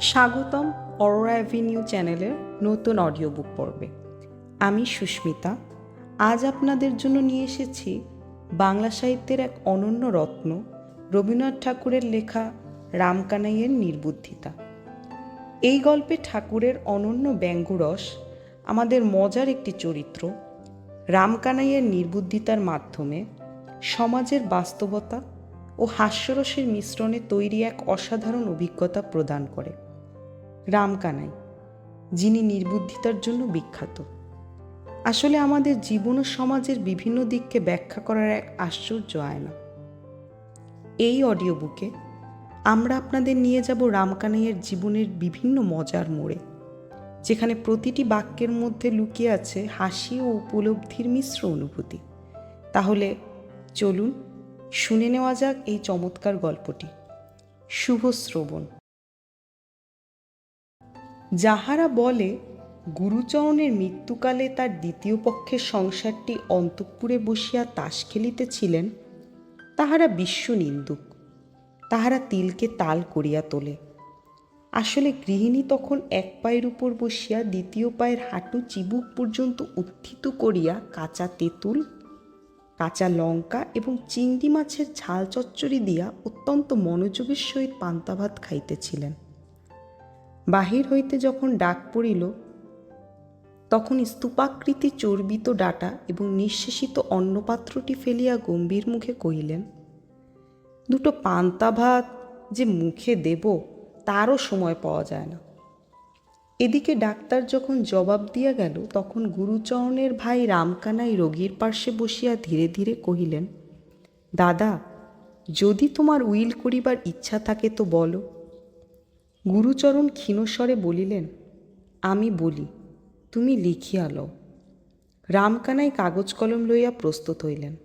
স্বাগতম অরোরা অ্যাভিনিউ চ্যানেলের নতুন অডিও বুক পর্বে। আমি সুস্মিতা। আজ আপনাদের জন্য নিয়ে এসেছি বাংলা সাহিত্যের এক অনন্য রত্ন রবীন্দ্রনাথ ঠাকুরের লেখা রামকানাইয়ের নির্বুদ্ধিতা। এই গল্পে ঠাকুরের অনন্য ব্যঙ্গরস, আমাদের মজার একটি চরিত্র, রামকানাইয়ের নির্বুদ্ধিতার মাধ্যমে সমাজের বাস্তবতা ও হাস্যরসের মিশ্রণে তৈরি এক অসাধারণ অভিজ্ঞতা প্রদান করে। রামকানাই, যিনি নির্বুদ্ধিতার জন্য বিখ্যাত। আসলে আমাদের জীবন ও সমাজের বিভিন্ন দিককে ব্যাখ্যা করার এক আশ্চর্য আয়না। এই অডিও বুকে আমরা আপনাদের নিয়ে যাব রামকানাইয়ের জীবনের বিভিন্ন মজার মোড়ে, যেখানে প্রতিটি বাক্যের মধ্যে লুকিয়ে আছে হাসি ও উপলব্ধির মিশ্র অনুভূতি। তাহলে চলুন শুনে নেওয়া যাক এই চমৎকার গল্পটি। শুভ শ্রবণ। যাহারা বলে, গুরুচরণের মৃত্যুকালে তার দ্বিতীয় পক্ষের সংসারটি অন্তঃপুরে বসিয়া তাস খেলিতেছিলেন, তাহারা বিশ্ব নিন্দুক। তাহারা তিলকে তাল করিয়া তোলে। আসলে গৃহিণী তখন এক পায়ের উপর বসিয়া দ্বিতীয় পায়ের হাঁটু চিবুক পর্যন্ত উত্থিত করিয়া কাঁচা তেঁতুল, কাঁচা লঙ্কা এবং চিংড়ি মাছের ঝাল চচ্চড়ি দিয়া অত্যন্ত মনোযোগের সহিত পান্তা ভাত খাইতেছিলেন। বাহির হইতে যখন ডাক পড়িল, তখন স্তূপাকৃতি চর্বিত ডাটা এবং নিঃশেষিত অন্নপাত্রটি ফেলিয়া গম্ভীর মুখে কহিলেন, দুটো পান্তা ভাত যে মুখে দেব, তারও সময় পাওয়া যায় না। এদিকে ডাক্তার যখন জবাব দিয়া গেল, তখন গুরুচরণের ভাই রামকানাই রোগীর পার্শ্বে বসিয়া ধীরে ধীরে কহিলেন, দাদা, যদি তোমার উইল করিবার ইচ্ছা থাকে তো বলো। গুরুচরণ ক্ষীণস্বরে বলিলেন, আমি বলি, তুমি লিখিয়া লও। রামকানাই কাগজ কলম লইয়া প্রস্তুত হইলেন।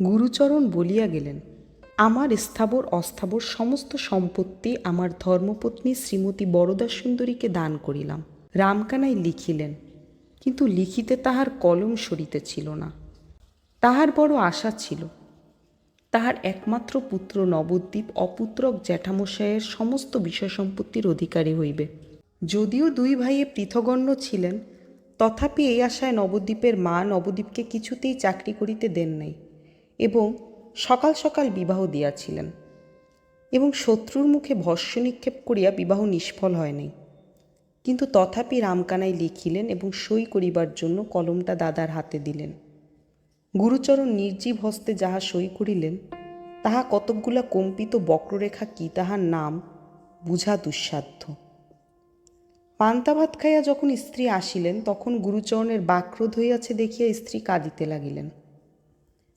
গুরুচরণ বলিয়া গেলেন, আমার স্থাবর, অস্থাবর সমস্ত সম্পত্তি আমার ধর্মপত্নী শ্রীমতী বরদা সুন্দরীকে দান করিলাম। রামকানাই লিখিলেন, কিন্তু লিখিতে তাহার কলম সরিতেছিল না। তাহার বড় আশা ছিল তাহার একমাত্র পুত্র নবদ্বীপ অপুত্রক জ্যাঠামশায়ের সমস্ত বিষয় সম্পত্তির অধিকারী হইবে। যদিও দুই ভাইয়ে পৃথগণ্য ছিলেন, তথাপি এই আশায় নবদ্বীপের মা নবদ্বীপকে কিছুতেই চাকরি করিতে দেন নাই এবং সকাল সকাল বিবাহ দিয়াছিলেন এবং শত্রুর মুখে ভস্য নিক্ষেপ করিয়া বিবাহ নিষ্ফল হয় নাই। কিন্তু তথাপি রামকানাই লিখিলেন এবং সই করিবার জন্য কলমটা দাদার হাতে দিলেন। গুরুচরণ নির্জীব হস্তে যাহা সই করিলেন, তাহা কতকগুলা কম্পিত বক্ররেখা কি তাহার নাম, বুঝা দুঃসাধ্য। পান্তা ভাত খাইয়া যখন স্ত্রী আসিলেন, তখন গুরুচরণের বাক্রোধ হইয়াছে দেখিয়া স্ত্রী কাঁদিতে লাগিলেন।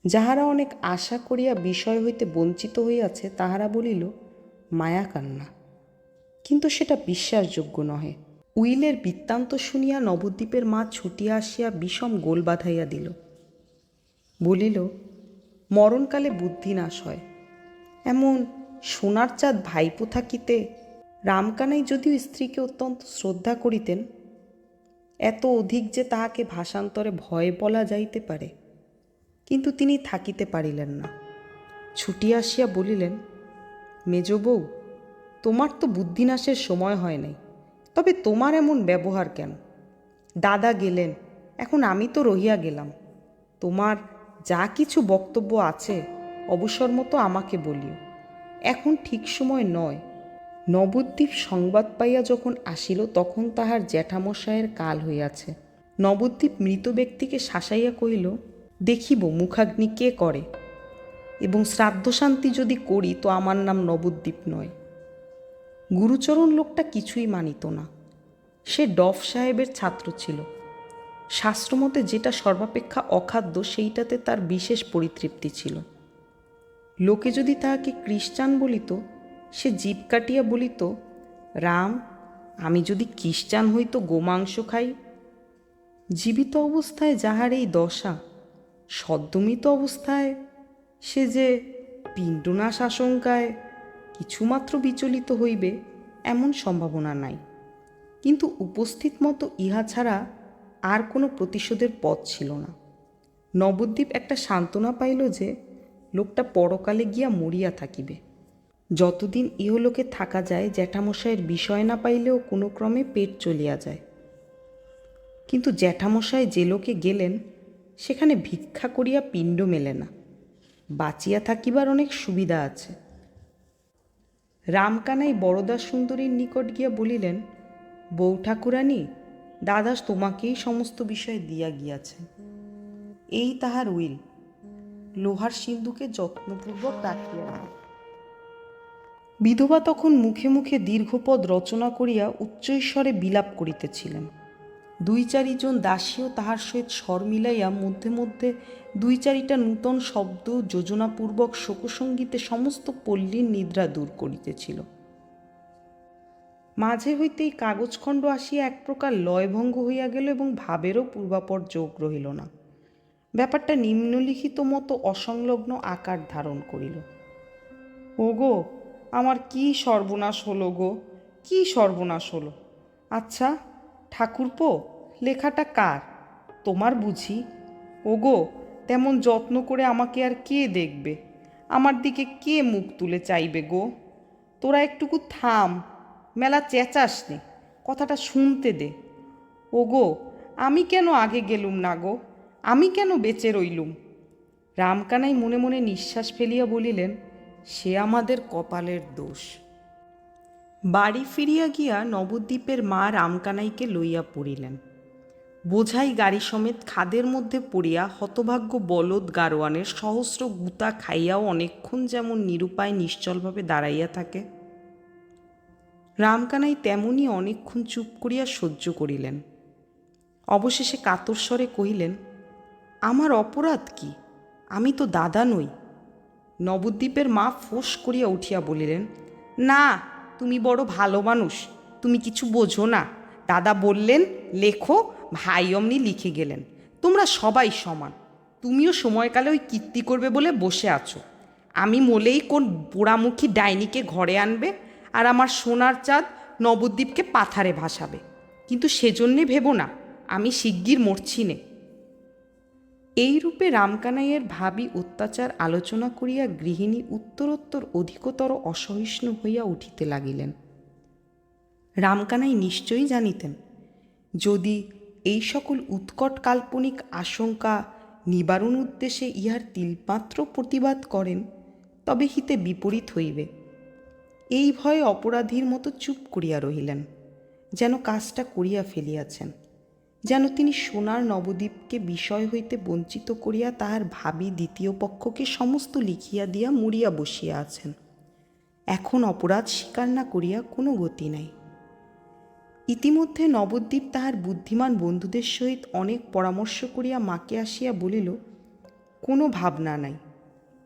যাহারা অনেক আশা করিয়া বিষয় হইতে বঞ্চিত হইয়াছে, তাহারা বলিল, মায়া কান্না। কিন্তু সেটা বিশ্বাসযোগ্য নহে। উইলের বৃত্তান্ত শুনিয়া নবদ্বীপের মা ছুটিয়া আসিয়া বিষম গোল বাঁধাইয়া দিল। বলিল, মরণকালে বুদ্ধি নাশ হয়। এমন সোনার চাঁদ ভাইপো থাকিতে রামকানাই যদিও স্ত্রীকে অত্যন্ত শ্রদ্ধা করিতেন, এত অধিক যে তাহাকে ভাষান্তরে ভয় বলা যাইতে পারে। কিন্তু তিনি থাকিতে পারিলেন না। ছুটি আসিয়া বলিলেন, মেজ বউ, তোমার তো বুদ্ধিনাশের সময় হয় নাই। তবে তোমার এমন ব্যবহার কেন? দাদা গেলেন, এখন আমি তো রহিয়া গেলাম। তোমার যা কিছু বক্তব্য আছে, অবসর মতো আমাকে বলিও। এখন ঠিক সময় নয়। নবদ্বীপ সংবাদ পাইয়া যখন আসিল, তখন তাহার জ্যাঠামশায়ের কাল হইয়াছে। নবদ্বীপ মৃত ব্যক্তিকে শাসাইয়া কহিল, দেখিব মুখাগ্নি কে করে। এবং শ্রাদ্ধশান্তি যদি করি, তো আমার নাম নবদ্বীপ নয়। গুরুচরণ লোকটা কিছুই মানিত না। সে ডফ সাহেবের ছাত্র ছিল। শাস্ত্রমতে যেটা সর্বাপেক্ষা অখাদ্য, সেইটাতে তার বিশেষ পরিতৃপ্তি ছিল। লোকে যদি তাহাকে খ্রিস্টান বলিত, সে জীব কাটিয়া বলিত, রাম, আমি যদি খ্রিস্টান হই তো গোমাংস খাই। জীবিত অবস্থায় যাহার এই দশা সদ্যমিত অবস্থায় সে যে পিণ্ডনাশ আশঙ্কায় কিছুমাত্র বিচলিত হইবে, এমন সম্ভাবনা নাই। কিন্তু উপস্থিত মতো ইহা ছাড়া আর কোনো প্রতিশোধের পথ ছিল না। নবদ্বীপ একটা সান্ত্বনা পাইল যে, লোকটা পরকালে গিয়া মরিয়া থাকিবে। যতদিন ইহলোকে থাকা যায় জ্যাঠামশাইয়ের বিষয় না পাইলেও কোনো ক্রমে পেট চলিয়া যায়। কিন্তু জ্যাঠামশাই যে লোকে গেলেন, সেখানে ভিক্ষা করিয়া পিণ্ড মেলে না। বাঁচিয়া থাকিবার অনেক সুবিধা আছে। রামকানাই বরদা সুন্দরীর নিকট গিয়া বলিলেন, বউ ঠাকুরানী দাদা তোমাকেই সমস্ত বিষয় দিয়া গিয়াছে। এই তাহার উইল। লোহার সিন্ধুকে যত্নপূর্বক রাখিয়া রাখ। বিধবা তখন মুখে মুখে দীর্ঘপদ রচনা করিয়া উচ্চৈস্বরে বিলাপ করিতেছিলেন। দুই চারিজন দাসীও তাহার সহিত স্বর মিলাইয়া মধ্যে মধ্যে দুই চারিটা নূতন শব্দ যোজনাপূর্বক শোকসঙ্গীতে সমস্ত পল্লীর নিদ্রা দূর করিতেছিল। মাঝে হইতেই কাগজখণ্ড আসিয়া এক প্রকার লয়ভঙ্গ হইয়া গেল এবং ভাবেরও পূর্বাপর যোগ রহিল না। ব্যাপারটা নিম্নলিখিত মতো অসংলগ্ন আকার ধারণ করিল। ওগো, আমার কি সর্বনাশ হলো গো? কি সর্বনাশ হলো? আচ্ছা ঠাকুরপো, লেখাটা কার? তোমার বুঝি? ওগো, তেমন যত্ন করে আমাকে আর কে দেখবে? আমার দিকে কে মুখ তুলে চাইবে গো? তোরা একটুকু থাম মেলা চেঁচাস নে কথাটা শুনতে দে। ওগো, আমি কেন আগে গেলুম না গো? আমি কেন বেঁচে রইলুম? রামকানাই মনে মনে নিঃশ্বাস ফেলিয়া বলিলেন, সে আমাদের কপালের দোষ। বাড়ি ফিরিয়া গিয়া নবদ্বীপের মা রামকানাইকে লইয়া পড়িলেন। বোঝাই গাড়ি সমেত খাদের মধ্যে পড়িয়া হতভাগ্য বলদ গারোয়ানের সহস্র গুতা খাইয়াও অনেকক্ষণ যেমন নিরুপায় নিশ্চলভাবে দাঁড়াইয়া থাকে। রামকানাই তেমনি অনেকক্ষণ চুপ করিয়া সহ্য করিলেন। অবশেষে কাতরস্বরে কহিলেন, আমার অপরাধ কি? আমি তো দাদা নই। নবদ্বীপের মা ফোঁস করিয়া উঠিয়া বলিলেন, না, তুমি বড় ভালো মানুষ, তুমি কিছু বোঝো না। দাদা বললেন, লেখো, ভাই অমনি লিখে গেলেন। তোমরা সবাই সমান। তুমিও সময়কালে ওই কীর্তি করবে বলে বসে আছো। আমি মলেই কোন পোড়ামুখী ডাইনিকে ঘরে আনবে আর আমার সোনার চাঁদ নবদ্বীপকে পাথারে ভাসাবে। কিন্তু সেজন্যে ভেবো না, আমি শিগগির মরছি নে। এই রূপে রামকানাইয়ের ভাবি অত্যাচার আলোচনা করিয়া গৃহিণী উত্তরোত্তর অধিকতর অসহিষ্ণু হইয়া উঠিতে লাগিলেন। রামকানাই নিশ্চয়ই জানিতেন, যদি এই সকল উৎকট কাল্পনিক আশঙ্কা নিবারণ উদ্দেশ্যে ইহার তিলমাত্র প্রতিবাদ করেন, তবে হিতে বিপরীত হইবে। এই ভয়ে অপরাধীর মতো চুপ করিয়া রহিলেন, যেন কাজটা করিয়া ফেলিয়াছেন, যেন তিনি সোনার নবদ্বীপকে বিষয় হইতে বঞ্চিত করিয়া তাহার ভাবি দ্বিতীয় পক্ষকে সমস্ত লিখিয়া দিয়া মুড়িয়া বসিয়া আছেন। এখন অপরাধ স্বীকার না করিয়া কোনো গতি নাই। ইতিমধ্যে নবদ্বীপ তাহার বুদ্ধিমান বন্ধুদের সহিত অনেক পরামর্শ করিয়া মাকে আসিয়া বলিল, কোনো ভাবনা নাই,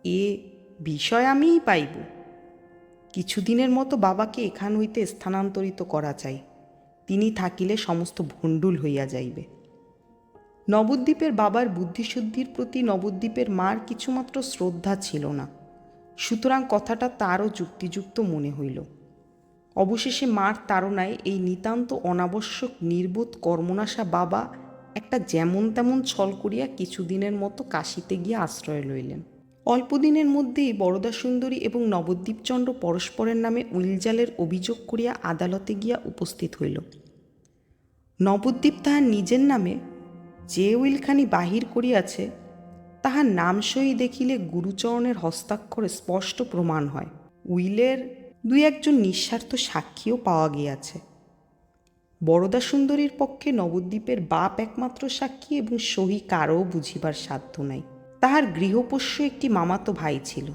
এ বিষয় আমিই পাইব। কিছুদিনের মতো বাবাকে এখান হইতে স্থানান্তরিত করা চাই। তিনি থাকিলে সমস্ত ভণ্ডুল হইয়া যাইবে। নবদ্বীপের বাবার বুদ্ধিশুদ্ধির প্রতি নবদ্বীপের মার কিছুমাত্র শ্রদ্ধা ছিল না। সুতরাং কথাটা তারও যুক্তিযুক্ত মনে হইল। অবশেষে মার তাড়নায় এই নিতান্ত অনাবশ্যক নির্বোধ কর্মনাশা বাবা একটা যেমন তেমন ছল করিয়া কিছুদিনের মতো কাশিতে গিয়ে আশ্রয় লইলেন। অল্পদিনের মধ্যেই বরদা সুন্দরী এবং নবদ্বীপচন্দ্র পরস্পরের নামে উইলজালের অভিযোগ করিয়া আদালতে গিয়া উপস্থিত হইল। নবদ্বীপ তাহার নিজের নামে যে উইলখানি বাহির করিয়াছে, তাহার নাম নামসই দেখিলে গুরুচরণের হস্তাক্ষরে স্পষ্ট প্রমাণ হয়। উইলের দুই একজন নিঃস্বার্থ সাক্ষীও পাওয়া গিয়াছে। বরদা সুন্দরীর পক্ষে নবদ্বীপের বাপ একমাত্র সাক্ষী এবং সহি কারও বুঝিবার সাধ্য নাই। তাহার গৃহপোষ্য একটি মামাতো ভাই ছিল।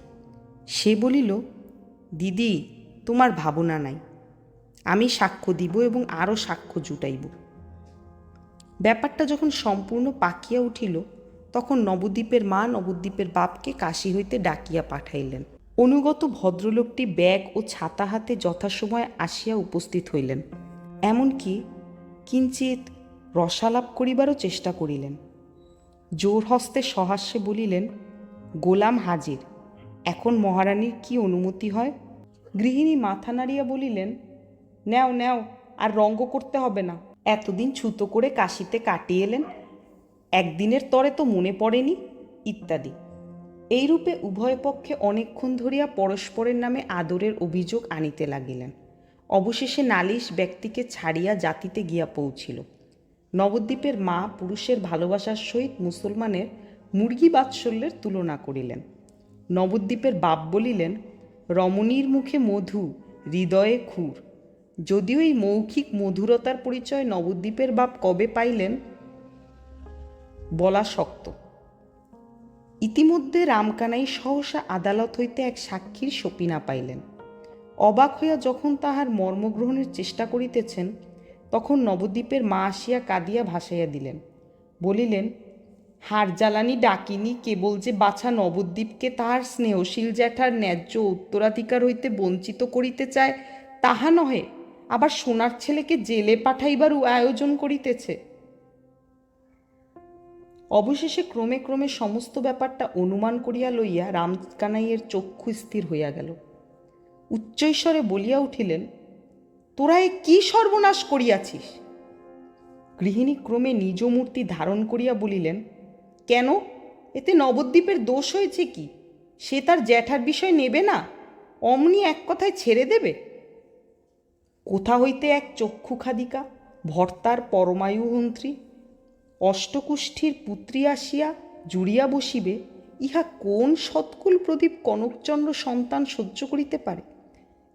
সে বলিল, দিদি, তোমার ভাবনা নাই। আমি সাক্ষ্য দিব এবং আরও সাক্ষ্য জুটাইব। ব্যাপারটা যখন সম্পূর্ণ পাকিয়া উঠিল, তখন নবদ্বীপের মা নবদ্বীপের বাপকে কাশি হইতে ডাকিয়া পাঠাইলেন। অনুগত ভদ্রলোকটি ব্যাগ ও ছাতা হাতে যথাসময়ে আসিয়া উপস্থিত হইলেন। এমনকি কিঞ্চিত রসালাপ করিবারও চেষ্টা করিলেন। জোর হস্তে সহাস্যে বলিলেন, গোলাম হাজির, এখন মহারানীর কি অনুমতি হয়? গৃহিণী মাথা নাড়িয়া বলিলেন, নেও নেও, আর রঙ্গ করতে হবে না। এতদিন ছুতো করে কাশিতে কাটিয়ে এলেন, একদিনের তরে তো মনে পড়েনি, ইত্যাদি। এইরূপে উভয় পক্ষে অনেকক্ষণ ধরিয়া পরস্পরের নামে আদরের অভিযোগ আনিতে লাগিলেন। অবশেষে নালিশ ব্যক্তিকে ছাড়িয়া জাতিতে গিয়া পৌঁছিল। নবদ্বীপের মা পুরুষের ভালোবাসার সহিত মুসলমানের মুরগি বাৎসল্যের তুলনা করিলেন। নবদ্বীপের বাপ বলিলেন, রমণীর মুখে মধু, হৃদয়ে খুর। যদিও এই মৌখিক মধুরতার পরিচয় নবদ্বীপের বাপ কবে পাইলেন বলা শক্ত। ইতিমধ্যে রামকানাই সহসা আদালত হইতে এক সাক্ষীর সপিনা পাইলেন। অবাক হইয়া যখন তাহার মর্মগ্রহণের চেষ্টা করিতেছেন তখন নবদ্বীপের মা আসিয়া কাঁদিয়া ভাসাইয়া দিলেন। বলিলেন, হার জ্বালানি ডাকিনি, কেবল যে বাছা নবদ্বীপকে তাহার স্নেহশীল জ্যাঠার ন্যায্য উত্তরাধিকার হইতে বঞ্চিত করিতে চায়, তাহা নহে, আবার সোনার ছেলেকে জেলে পাঠাইবার আয়োজন করিতেছে। অবশেষে ক্রমে ক্রমে সমস্ত ব্যাপারটা অনুমান করিয়া লইয়া রামকানাইয়ের চক্ষু স্থির হইয়া গেল। উচ্চৈস্বরে বলিয়া উঠিলেন তোরা এ কি সর্বনাশ করিয়াছিস? গৃহিণী ক্রমে নিজ মূর্তি ধারণ করিয়া বলিলেন, কেন? এতে নবদ্বীপের দোষ হয়েছে কি? সে তার জ্যাঠার বিষয় নেবে না? অমনি এক কথায় ছেড়ে দেবে? কোথা হইতে এক চক্ষু খাদিকা, ভর্তার পরমায়ুহন্ত্রী অষ্টকুষ্ঠীর পুত্রী আসিয়া জুড়িয়া বসিবে, ইহা কোন সৎকুল প্রদীপ কনকচন্দ্র সন্তান সহ্য করিতে পারে?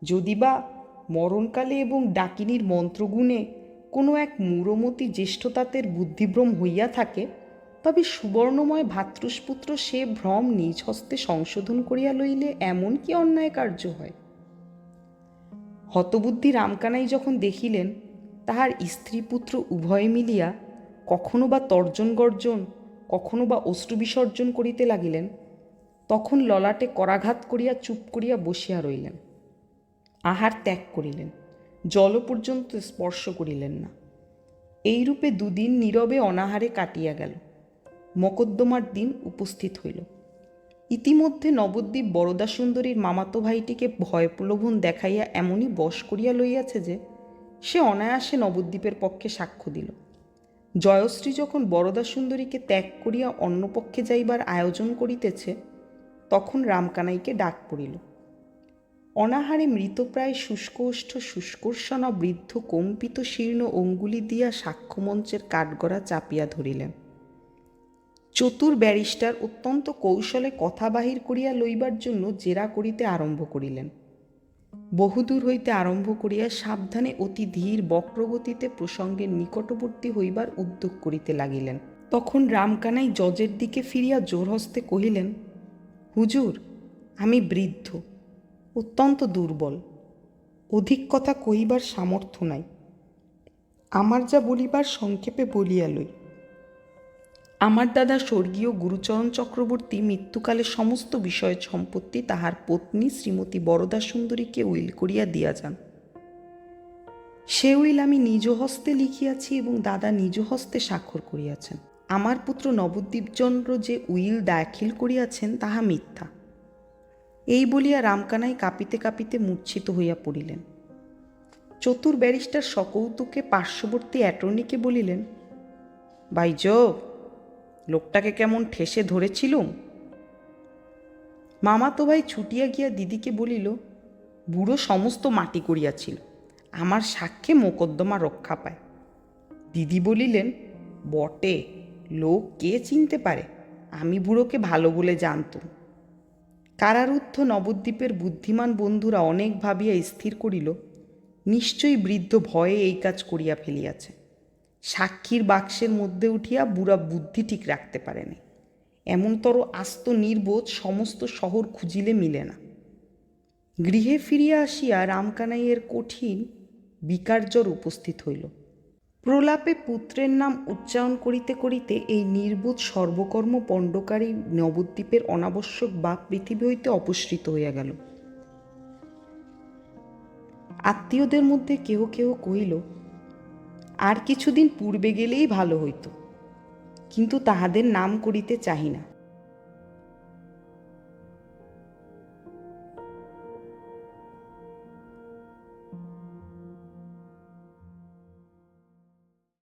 যদি বা মরণকালে এবং ডাকিনীর মন্ত্রগুণে কোনো এক মূরমতি জ্যেষ্ঠতাতের বুদ্ধিভ্রম হইয়া থাকে, তবে সুবর্ণময় ভাতৃষ্পুত্র সে ভ্রম নিজ হস্তে সংশোধন করিয়া লইলে এমন কি অন্যায় কার্য হয়? হতবুদ্ধি রামকানাই যখন দেখিলেন, তাহার স্ত্রী পুত্র উভয়ে মিলিয়া কখনো বা তর্জন গর্জন, কখনো বা অশ্রু বিসর্জন করিতে লাগিলেন, তখন ললাটে করাঘাত করিয়া চুপ করিয়া বসিয়া রইলেন। আহার ত্যাগ করিলেন, জল পর্যন্ত স্পর্শ করিলেন না। এইরূপে দুদিন নীরবে অনাহারে কাটিয়া গেল। মকদ্দমার দিন উপস্থিত হইল। ইতিমধ্যে নবদ্বীপ বরদা সুন্দরীর মামাতো ভাইটিকে ভয় প্রলোভন দেখাইয়া এমনই বশ করিয়া লইয়াছে যে, সে অনায়াসে নবদ্বীপের পক্ষে সাক্ষ্য দিল। জয়শ্রী যখন বরদা সুন্দরীকে ত্যাগ করিয়া অন্য পক্ষে যাইবার আয়োজন করিতেছে, তখন রামকানাইকে ডাক পড়িল। অনাহারে মৃতপ্রায় শুষ্কোষ্ঠ শুষ্কর্ষণা বৃদ্ধ কম্পিত শীর্ণ অঙ্গুলি দিয়া সাক্ষ্যমঞ্চের কাঠগড়া চাপিয়া ধরিলেন। চতুর ব্যারিস্টার অত্যন্ত কৌশলে কথা বাহির করিয়া লইবার জন্য জেরা করিতে আরম্ভ করিলেন। বহুদূর হইতে আরম্ভ করিয়া সাবধানে অতি ধীর বক্রগতিতে প্রসঙ্গের নিকটবর্তী হইবার উদ্যোগ করিতে লাগিলেন। তখন রামকানাই জজের দিকে ফিরিয়া জোরহস্তে কহিলেন, হুজুর, আমি বৃদ্ধ। অত্যন্ত দুর্বল। অধিক কথা কহিবার সামর্থ্য নাই। আমার যা বলিবার সংক্ষেপে বলিয়া লই। আমার দাদা স্বর্গীয় গুরুচরণ চক্রবর্তী মৃত্যুকালে সমস্ত বিষয় সম্পত্তি তাহার পত্নী শ্রীমতী বরদা সুন্দরীকে উইল করিয়া দিয়া যান। সে উইল আমি নিজ হস্তে লিখিয়াছি এবং দাদা নিজ হস্তে স্বাক্ষর করিয়াছেন। আমার পুত্র নবদ্বীপচন্দ্র যে উইল দাখিল করিয়াছেন, তাহা মিথ্যা। এই বলিয়া রামকানাই কাঁপিতে কাঁপিতে মূর্ছিত হইয়া পড়িলেন। চতুর ব্যারিস্টার সকৌতুকে পার্শ্ববর্তী অ্যাটর্নিকে বলিলেন বাইজ লোকটাকে কেমন ঠেসে ধরেছিলুম? মামাতো ভাই ছুটিয়া গিয়া দিদিকে বলিল, বুড়ো সমস্ত মাটি করিয়াছিল, আমার সাক্ষ্যে মোকদ্দমা রক্ষা পায়। দিদি বলিলেন, বটে, লোক কে চিনতে পারে? আমি বুড়োকে ভালো বলে জানতুম। কারারুদ্ধ নবদ্বীপের বুদ্ধিমান বন্ধুরা অনেক ভাবিয়া স্থির করিল, নিশ্চয়ই বৃদ্ধ ভয়ে এই কাজ করিয়া ফেলিয়াছে। সাক্ষীর বাক্সের মধ্যে উঠিয়া বুড়া বুদ্ধি ঠিক রাখতে পারেনি। এমনতর আস্ত নির্বোধ সমস্ত শহর খুঁজিলে মিলে না। গৃহে ফিরিয়া আসিয়া রামকানাইয়ের কঠিন, বিকারজ্বর উপস্থিত হইল। প্রলাপে পুত্রের নাম উচ্চারণ করিতে করিতে এই নির্বোধ সর্বকর্ম পণ্ডকারী নবদ্বীপের অনাবশ্যক বাপ পৃথিবী হইতে অপসৃত হইয়া গেল। আত্মীয়দের মধ্যে কেহ কেহ কহিল, আর কিছুদিন পূর্বে গেলেই ভালো হইত, কিন্তু তাহাদের নাম করিতে চাহি না।